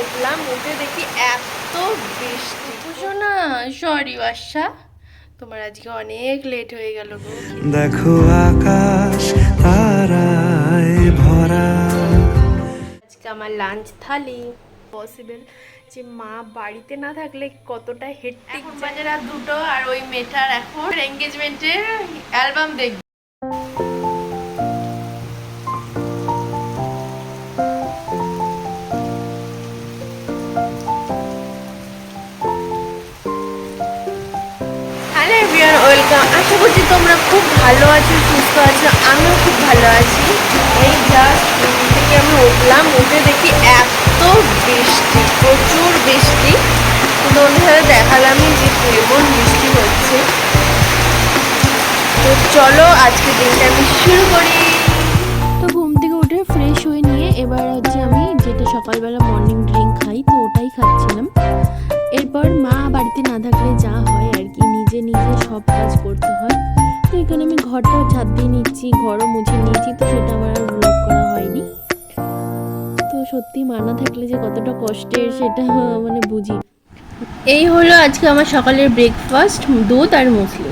উঠলাম উঠে দেখি এত বৃষ্টি। বুঝো না সরি বাসা তোমার আজকে অনেক লেট হয়ে গেল দেখো আকাশ তারায় ভরা। আজকে আমার লাঞ্চ থালি। পসিবল যে মা বাড়িতে না থাকলে কতটা হেট্টিক বাজে রাত দুটো আর ওই মেয়েটার এখন এঙ্গেজমেন্টের অ্যালবাম দেখবে। খুব ভালো আছো, সুস্থ আছো, আমিও খুব ভালো আছি। এই জাস্ট থেকে আমি উঠলাম, উঠে দেখি এত বৃষ্টি, প্রচুর বৃষ্টি। তোমাদের দেখালামই যে কেমন বৃষ্টি হচ্ছে। তো চলো, আজকে দিনটা আমি শুরু করি। তো ঘুম থেকে উঠে ফ্রেশ হয়ে নিয়ে এবার হচ্ছে আমি যেটা সকালবেলা মর্নিং ড্রিঙ্ক খাই, তো ওটাই খাচ্ছিলাম। এরপর মা বাড়িতে না থাকলে যা হয় আর কি, নিজে নিজে সব কাজ করতে হয়। এখানে আমি ঘরটা ছাদ দিয়ে নিচ্ছি, ঘরও মুছে নিয়েছি, তো সেটা আমার আর ব্লগ করা হয়নি। তো সত্যি মানা থাকলে যে কতটা কষ্টের সেটা মানে বুঝি। এই হলো আজকে আমার সকালের ব্রেকফাস্ট দুধ আর মুসলি।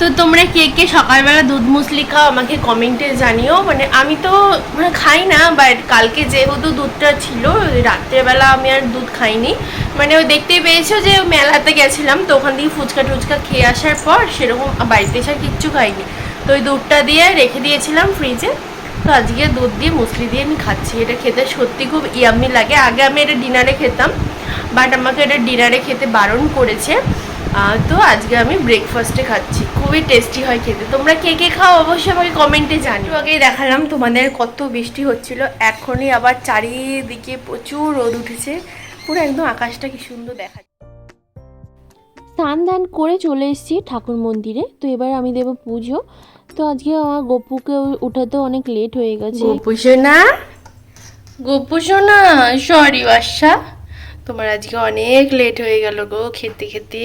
তো তোমরা কে কে সকালবেলা দুধ মুসলি খাও আমাকে কমেন্টে জানিও। মানে আমি তো মানে খাই না বাট কালকে যেহেতু দুধটা ছিল রাত্রেবেলা আমি আর দুধ খাইনি। মানে ওই দেখতেই পেয়েছ যে মেলাতে গেছিলাম, তো ওখান থেকে ফুচকা টুচকা খেয়ে আসার পর সেরকম বাড়িতে এসে কিচ্ছু খাইনি। তো ওই দুধটা দিয়ে রেখে দিয়েছিলাম ফ্রিজে তো আজকে দুধ দিয়ে মুসলি দিয়ে আমি খাচ্ছি। এটা খেতে সত্যি খুব ইয়াম্মি লাগে। আগে আমি এটা ডিনারে খেতাম বাট আমাকে এটা ডিনারে খেতে বারণ করেছে। তো আজকে আমি ব্রেকফাস্টে খাচ্ছি। খুবই টেস্টি হয় খেতে। তোমরা কে কে খাও অবশ্যই আমাকে কমেন্টে জানিও। আগেই দেখালাম তোমাদের কত বৃষ্টি হচ্ছিল। এখনই আবার চারিদিকে প্রচুর রোদ উঠেছে। পুরো একদম আকাশটা কি সুন্দর দেখা স্নান দান করে চলে এসেছি ঠাকুর মন্দিরে। তো এবার আমি দেবো পুজো। তো আজকে আমার গপুকে উঠাতে অনেক লেট হয়ে গেছে। গোপু সোনা? গোপু সোনা সরি বাসা তোমার আজকে অনেক লেট হয়ে গেল গো খেতে খেতে।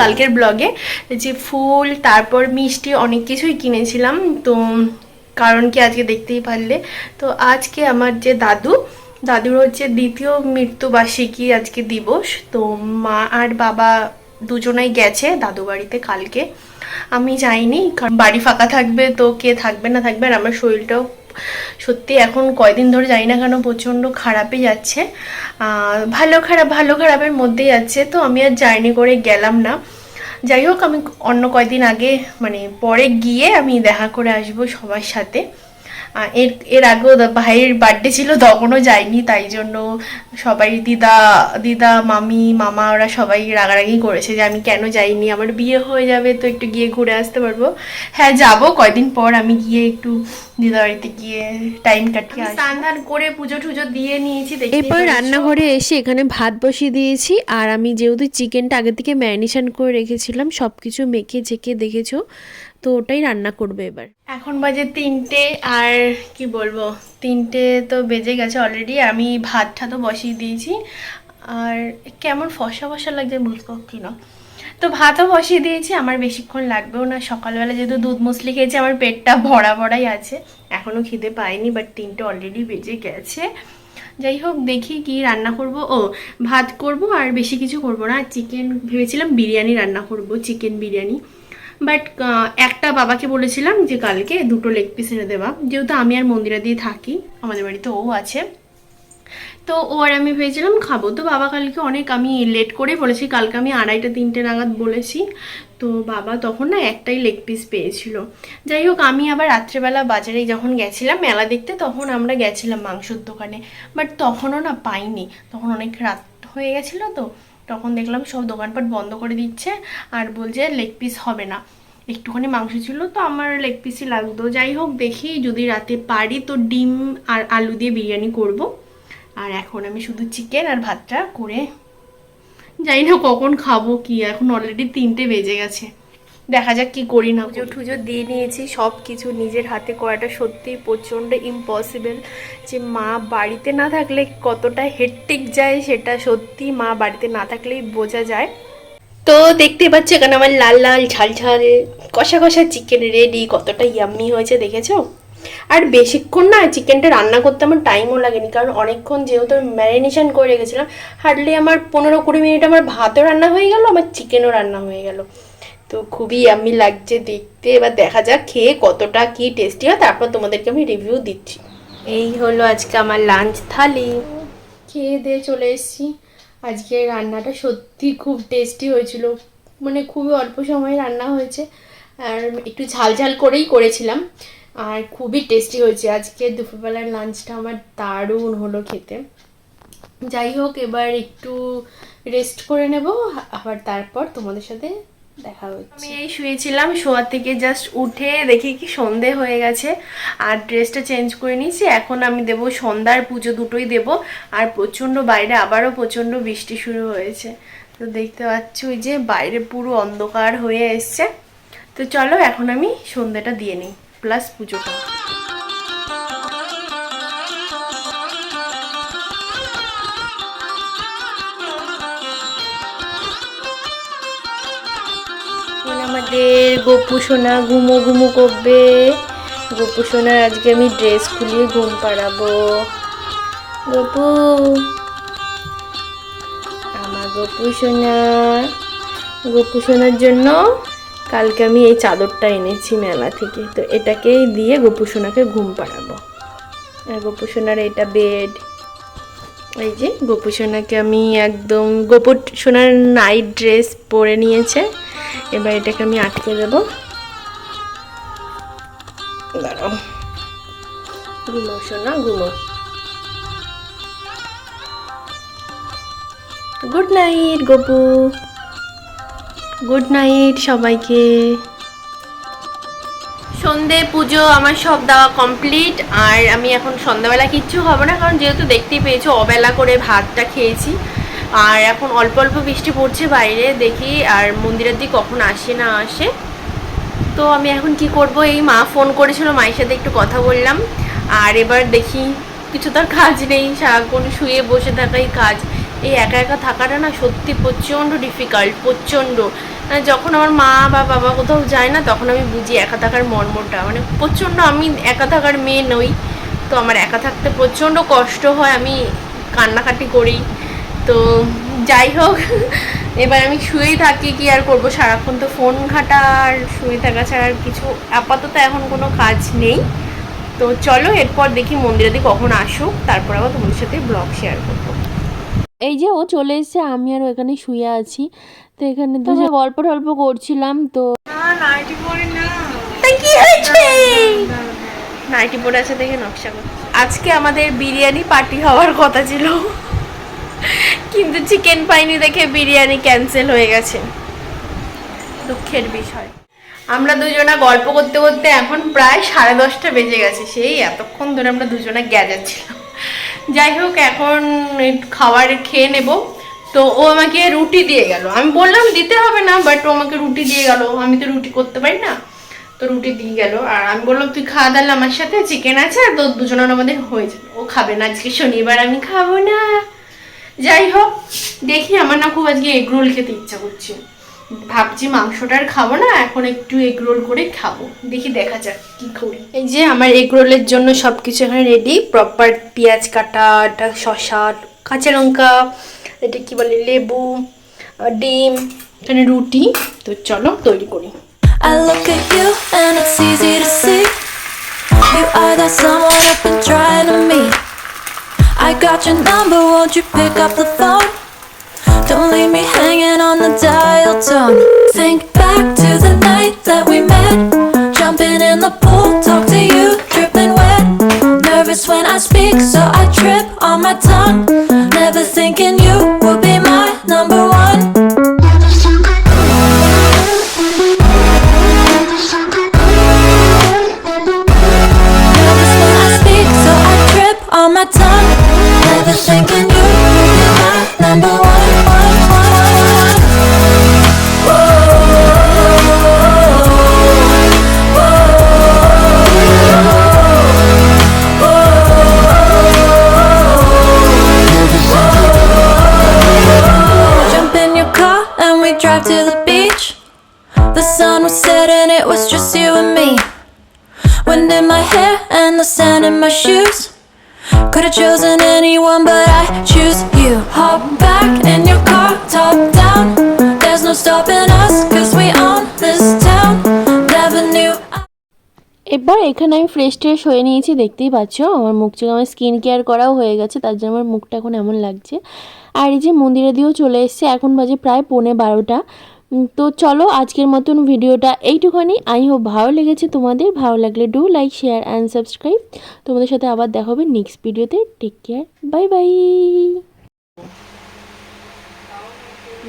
কালকের ব্লগে, যে ফুল, তারপর মিষ্টি অনেক কিছুই কিনেছিলাম। তো কারণ কি আজকে দেখতেই পারলে? তো আজকে আমার যে দাদু, দাদুর হচ্ছে দ্বিতীয় মৃত্যুবার্ষিকী আজকে দিবস। তো মা আর বাবা দুজনাই গেছে দাদু বাড়িতে কালকে। আমি যাইনি, কারণ বাড়ি ফাঁকা থাকবে, তো কে থাকবে না থাকবে আর আমার শরীরটাও সত্যি এখন কয়দিন ধরে যাই না কেন প্রচণ্ড খারাপই যাচ্ছে। ভালো খারাপ, ভালো খারাপের মধ্যেই যাচ্ছে। তো আমি আর জার্নি করে গেলাম না। যাই হোক, আমি অন্য কয়দিন আগে মানে পরে গিয়ে আমি দেখা করে আসব সবার সাথে। এর এর আগেও ভাইয়ের বার্থডে ছিল তখনও যাইনি তাই জন্য সবাই দিদা দিদা মামি মামা ওরা সবাই রাগারাগি করেছে যে আমি কেন যাইনি আমার বিয়ে হয়ে যাবে তো একটু গিয়ে ঘুরে আসতে পারব হ্যাঁ যাব কয়দিন পর আমি গিয়ে একটু দিদা বাড়িতে গিয়ে টাইম কাটিয়ে। স্নান ধান করে পুজো টুজো দিয়ে নিয়েছি এরপর রান্নাঘরে এসে এখানে ভাত বসিয়ে দিয়েছি আর আমি যেহেতু চিকেনটা আগে থেকে ম্যারিনেশন করে রেখেছিলাম সব কিছু মেখে ঝেঁকে দেখেছ তো ওটাই রান্না করবে এবার। এখন বাজে তিনটে আর কি বলব, তিনটে তো বেজে গেছে অলরেডি আমি ভাত ঠাতও বসিয়ে দিয়েছি। আর কেমন ফসা ফসা লাগছে বুঝতে পারছি না। তো ভাতও বসিয়ে দিয়েছি, আমার বেশিক্ষণ লাগবেও না, সকালবেলা যেহেতু দুধ মুসলি খেয়েছি, আমার পেটটা ভরা ভরাই আছে এখনও খিদে পাইনি বাট তিনটে অলরেডি বেজে গেছে। যাই হোক, দেখি কি রান্না করব। ও, ভাত করব আর বেশি কিছু করব না চিকেন ভেবেছিলাম বিরিয়ানি রান্না করব চিকেন বিরিয়ানি। বাট একটা বাবাকে বলেছিলাম যে কালকে দুটো লেগ পিস এনে দেওয়া যেহেতু আমি আর মন্দিরা দিয়ে থাকি, আমাদের বাড়িতে ও আছে। তো ও আর আমি ভেবেছিলাম খাব। তো বাবা কালকে অনেক আমি লেট করে বলেছি, কালকে আমি আড়াইটা, তিনটে নাগাদ বলেছি। তো বাবা তখন না একটাই লেগ পিস পেয়েছিল। যাই হোক, আমি আবার রাত্রেবেলা বাজারে যখন গেছিলাম মেলা দেখতে, তখন আমরা গেছিলাম মাংসর দোকানে। বাট তখনও না পাইনি। তখন অনেক রাত হয়ে গেছিল তো। তখন দেখলাম সব দোকানপাট বন্ধ করে দিচ্ছে আর বলছে লেগ পিস হবে না। একটুখানি মাংস ছিল তো আমার লেগ পিসই লাগতো। যাই হোক, দেখি যদি রাতে পারি তো ডিম আর আলু দিয়ে বিরিয়ানি করব। আর এখন আমি শুধু চিকেন আর ভাতটা করে যাই না কখন খাব কি, এখন অলরেডি তিনটে বেজে গেছে। দেখা যাক কি করি না পুজো টুজো দিয়ে নিয়েছি সব কিছু নিজের হাতে করাটা সত্যি প্রচণ্ড ইম্পসিবল যে মা বাড়িতে না থাকলে কতটা হেট্টিক যায় সেটা সত্যি মা বাড়িতে না থাকলেই বোঝা যায়। তো দেখতে পাচ্ছ এখানে আমার লাল লাল ঝাল ঝাল কষা কষা চিকেন রেডি কতটা ইয়াম্মি হয়েছে দেখেছ? আর বেশিক্ষণ না চিকেনটা রান্না করতে আমার টাইমও লাগেনি কারণ অনেকক্ষণ যেহেতু আমি ম্যারিনেশন করে রেখেছিলাম হার্ডলি আমার পনেরো কুড়ি মিনিট আমার ভাতও রান্না হয়ে গেল আমার চিকেনও রান্না হয়ে গেল। তো খুবই আমি লাগছে দেখতে। এবার দেখা যাক খেয়ে কতটা কি টেস্টি হয়, তারপর তোমাদেরকে আমি রিভিউ দিচ্ছি। এই হলো আজকে আমার লাঞ্চ থালি। খেয়ে দিয়ে চলে এসেছি। আজকে রান্নাটা সত্যি খুব টেস্টি হয়েছিল। মানে খুবই অল্প সময়ে রান্না হয়েছে। আর একটু ঝাল ঝাল করেই করেছিলাম। আর খুবই টেস্টি হয়েছে। আজকে দুপুরবেলার লাঞ্চটা আমার দারুণ হলো খেতে। যাই হোক, এবার একটু রেস্ট করে নেব। আবার তারপর তোমাদের সাথে দেখা হচ্ছে। আমি এই শুয়েছিলাম, শোয়ার থেকে জাস্ট উঠে দেখি কি সন্ধে হয়ে গেছে, আর ড্রেসটা চেঞ্জ করে নিয়েছি, এখন আমি দেব সন্ধ্যার পুজো দুটোই দেব, আর প্রচণ্ড বাইরে আবারও প্রচণ্ড বৃষ্টি শুরু হয়েছে। তো দেখতে পাচ্ছ ওই যে বাইরে পুরো অন্ধকার হয়ে এসছে। তো চলো এখন আমি সন্ধ্যাটা দিয়ে নিই প্লাস পুজোটা। আমাদের গপু সোনা ঘুমো ঘুমো করবে। গপু সোনার আজকে আমি ড্রেস খুলিয়ে ঘুম পাড়াবো। গপু আমার গপু সোনা। গপু সোনার জন্য কালকে আমি এই চাদরটা এনেছি মেলা থেকে, তো এটাকেই দিয়ে গপু সোনাকে ঘুম পাড়াবো। গপু সোনার এটা বেড এই যে গোপু সোনাকে আমি একদম গোপু সোনার নাইট ড্রেস পরে নিয়েছে। এবার এটাকে আমি আটকে দেব। দাঁড়াও। ঘুমো সোনা ঘুমো good night Gopu. Good night সবাইকে। সন্ধে পুজো আমার সব দেওয়া কমপ্লিট আর আমি এখন সন্ধ্যাবেলা কিচ্ছু হবে না, কারণ যেহেতু দেখতেই পেয়েছ, অবেলা করে ভাতটা খেয়েছি। আর এখন অল্প অল্প বৃষ্টি পড়ছে বাইরে, দেখি আর মন্দিরের দিকে কখন আসে না আসে। তো আমি এখন কি করব? এই মা ফোন করেছিল, মায়ের সাথে একটু কথা বললাম। আর এবার দেখি কিছু তার কাজ নেই, সারাক্ষণ শুয়ে বসে থাকাই কাজ। এই একা একা থাকাটা না সত্যি প্রচণ্ড ডিফিকাল্ট প্রচণ্ড। মানে যখন আমার মা বা বাবা কোথাও যায় না, তখন আমি বুঝি একা থাকার মর্মটা। মানে প্রচণ্ড আমি একা থাকার মেয়ে নই, তো আমার একা থাকতে প্রচণ্ড কষ্ট হয়, আমি কান্নাকাটি করি। তো যাই হোক এবার আমি শুয়েই থাকি কি আর করব? সারাক্ষণ তো ফোন ঘাটা আর শুয়ে থাকা ছাড়া আর কিছু আপাতত এখন কোনো কাজ নেই। তো চলো এরপর দেখি মন্দিরে দিয়ে কখন আসুক তারপর আবার তোমাদের সাথে ব্লগ শেয়ার করব। এই যে ও চলে এসেছে আমি আর এখানে শুয়ে আছি। তো এখানে তো যে গল্প টল্প করছিলাম তো তা কি হয়েছে? নাইটি পরে আছে দেখে নকশা করছে। আজকে আমাদের বিরিয়ানি পার্টি হওয়ার কথা ছিল। কিন্তু চিকেন পাইনি দেখে বিরিয়ানি ক্যান্সেল হয়ে গেছে। দুঃখের বিষয়। আমরা দুজনা গল্প করতে করতে এখন প্রায় সাড়ে দশটা বেজে গেছে। সেই এতক্ষণ ধরে আমরা দুজনে গ্যাজাচ্ছিলাম যাই হোক, এখন খাবার খেয়ে নেব। তো ও আমাকে রুটি দিয়ে গেল। আমি বললাম, দিতে হবে না বাট ও আমাকে রুটি দিয়ে গেল। আমি তো রুটি করতে পারি না। তো রুটি দিয়ে গেল। আর আমি বললাম, তুই খাওয়া দাঁড়ালে আমার সাথে চিকেন আছে আর তো দুজনের আমাদের হয়ে যাবে। ও খাবে না আজকে, শনিবার আমি খাব না। যাই হোক দেখি আমার না খুব আজকে এগ রোল খেতে ইচ্ছা করছে। ভাবছি মাংসটার খাব না এখন একটু এগ রোল করে খাব। দেখি দেখা যাক কি করি। এই যে আমার এগ রোলের জন্য সব কিছু এখানে রেডি প্রপার পেঁয়াজ কাটা এটা শসা কাঁচা লঙ্কা এটা কি বলে লেবু ডিম এখানে রুটি। তো চলো তৈরি করি। I look at you and it's easy to see. You are that someone I've been trying to meet. I got your number, won't you pick up the phone? Don't leave me hanging on the dial tone. Think back to the night that we met. Jumping in the pool, talk to you, dripping wet. Nervous when I speak, so I trip on my tongue. Never thinking you drive to the beach. The sun was setting, it was just you and me. Wind in my hair and the sand in my shoes. Could have chosen anyone, but I choose you. Hop back in your car, top down. There's no stopping us, cause we own this town. Never knew. এবার এখানে আমি fresh ট্রেশ হয়ে নিয়েছি দেখতেই পাচ্ছ আমার মুখ চোখ আমার স্কিন কেয়ার করাও হয়ে গেছে তার জন্য আমার মুখটা এখন এমন লাগছে আর এই যে মন্দিরে দিয়েও চলে এসেছে, এখন বাজে প্রায় পৌনে বারোটা। তো চলো আজকের মতন ভিডিওটা এইটুখানি। আই হোপ ভালো লেগেছে তোমাদের। ভালো লাগলে do like share and subscribe তোমাদের সাথে আবার দেখা হবে নেক্সট ভিডিওতে টেক কেয়ার বাই বাই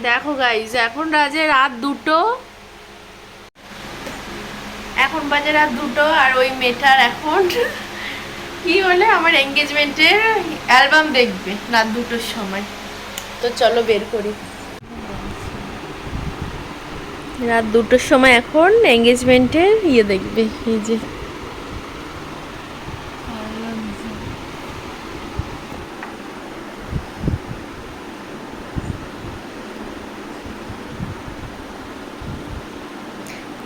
দেখো গাইজ এখন বাজে রাত দুটো। এখন বাজে রাত দুটো আর ওই মেয়েটার এখন কি হলে আমার এঙ্গেজমেন্টের অ্যালবাম দেখবে রাত দুটোর সময়। তো চলো বের করি। রাত দুটোর সময় এখন এঙ্গেজমেন্টের ইয়ে দেখবে, এই যে।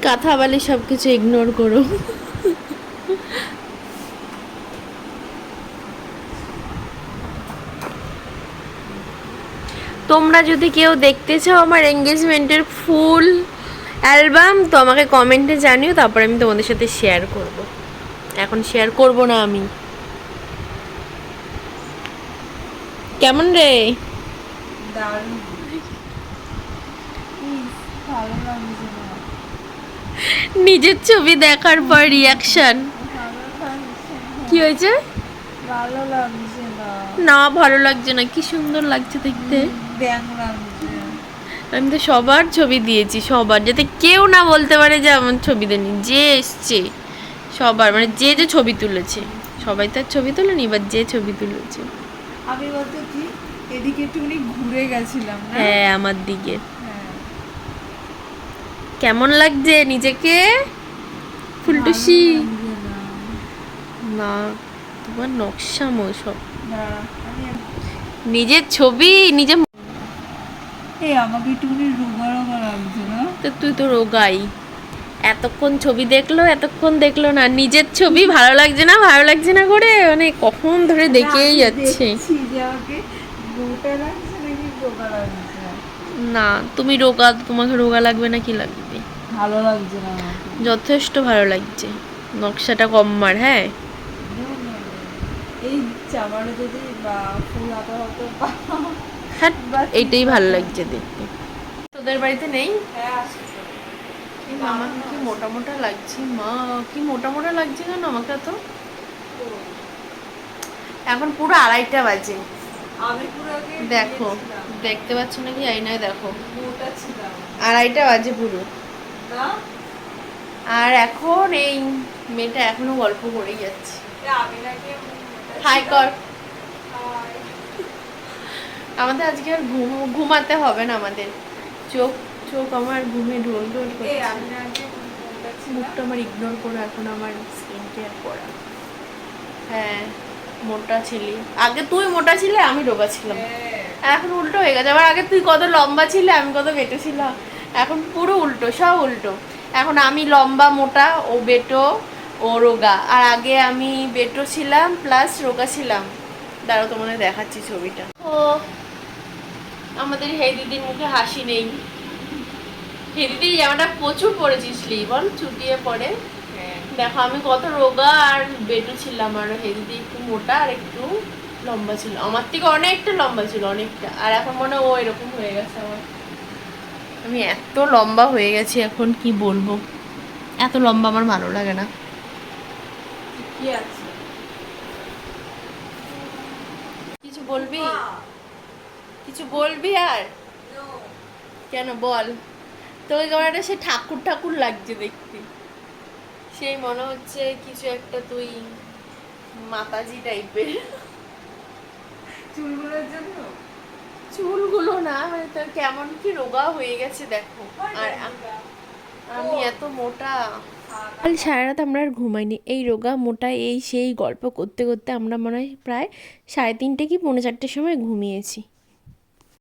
কথা বলে সব কিছু ইগনোর করো। তোমরা যদি কেউ দেখতে চাও আমার এঙ্গেজমেন্টের ফুল অ্যালবাম তো আমাকে কমেন্টে জানিও তারপর আমি তোমাদের সাথে শেয়ার করব। এখন শেয়ার করব না আমি। কেমন রে? নিজের ছবি দেখার পর রিয়াকশন কি হয়েছে? ভালো লাগছে না। ভালো লাগছে না। কি সুন্দর লাগছে দেখতে। আমি তো সবার ছবি দিয়েছি সবার যাতে কেউ না বলতে পারে যে আমার ছবি দেয়নি যে এসছে সবার মানে যে যে ছবি তুলেছে সবাই তার ছবি তোলেনি এবার যে ছবি তুলেছে। আমি বলতে কি এদিকে একটুখানি ঘুরে গেছিলাম হ্যাঁ আমার দিকে। হ্যাঁ। কেমন লাগছে নিজেকে? ফুলটুসি। না। তোমার নকশামো সব নিজের ছবি নিজে এই আমাকে একটুখানি রোগা রোগা লাগছে না? তো তুই তো রোগাই। এতক্ষণ ছবি দেখল এতক্ষণ দেখল না। নিজের ছবি ভালো লাগছে না ভালো লাগছে না করে? মানে কখন ধরে দেখেই যাচ্ছে। না তুমি রোগা তোমাকে রোগা লাগবে না কি লাগবে? ভালো লাগছে না যথেষ্ট ভালো লাগছে। নকশাটা কম মার হ্যাঁ? এই জামাটা যদি বা ফুল হাতা হতো হ্যাঁ বাহ, এইটাই ভালো লাগছে দেখতে। তোদের বাড়িতে নেই? হ্যাঁ। আমার কি মোটা মোটা লাগছে মা কি মোটা মোটা লাগছে কেন আমাকে তো এখন পুরো আড়াইটা বাজে। পুরো দেখো দেখতে পাচ্ছ নাকি? আইনায় দেখো। আড়াইটা বাজে পুরো। আর এখন এই মেয়েটা এখনও গল্প করেই যাচ্ছে। হাই কর। হাই। আমাদের আজকে আর ঘুমাতে হবে না আমাদের। চোখ চোখ আমার ঘুমে ঢোল ঢোল। মুখটা আমার ইগনোর করে এখন আমার স্কিন কেয়ার করা। হ্যাঁ মোটা ছিলি। আগে তুই মোটা ছিলে আমি রোগা ছিলাম। হ্যাঁ। এখন উল্টো হয়ে গেছে। আবার আগে তুই কত লম্বা ছিলে আমি কত বেটে ছিলাম। এখন পুরো উল্টো সব উল্টো। এখন আমি লম্বা মোটা ও বেটো ও রোগা। আর আগে আমি বেটো ছিলাম প্লাস রোগা ছিলাম। দাঁড়াও তোমাদের দেখাচ্ছি ছবিটা। ও আমাদের হে দিদির মুখে হাসি নেই। হে দিদি জামাটা প্রচুর পরেছিস বল চুটিয়ে পড়ে দেখো আমি কত রোগা আর বেটু ছিলাম আর হে দিদি একটু মোটা আর একটু লম্বা ছিল। আমার থেকে অনেকটা লম্বা ছিল অনেকটা। আর এখন মনে হয় ও এরকম হয়ে গেছে আমার। আমি এত লম্বা হয়ে গেছি এখন কি বলব? এত লম্বা আমার ভালো লাগে না। কি আছে? কিছু বলবি? কিছু বলবি আর? কেন বল। তোকে কেমন একটা সে ঠাকুর ঠাকুর লাগছে দেখতে। সেই মনে হচ্ছে কিছু একটা তুই মাতাজি টাইপের। চুলগুলোর জন্য? চুলগুলো না মানে তোর কেমন কি রোগা হয়ে গেছে দেখো। আর আমি এত মোটা। কাল সারা রাত আমরা আর ঘুমাইনি। এই রোগা মোটা এই সেই গল্প করতে করতে আমরা মনে হয় প্রায় সাড়ে তিনটে কি পৌনে চারটের সময় ঘুমিয়েছি।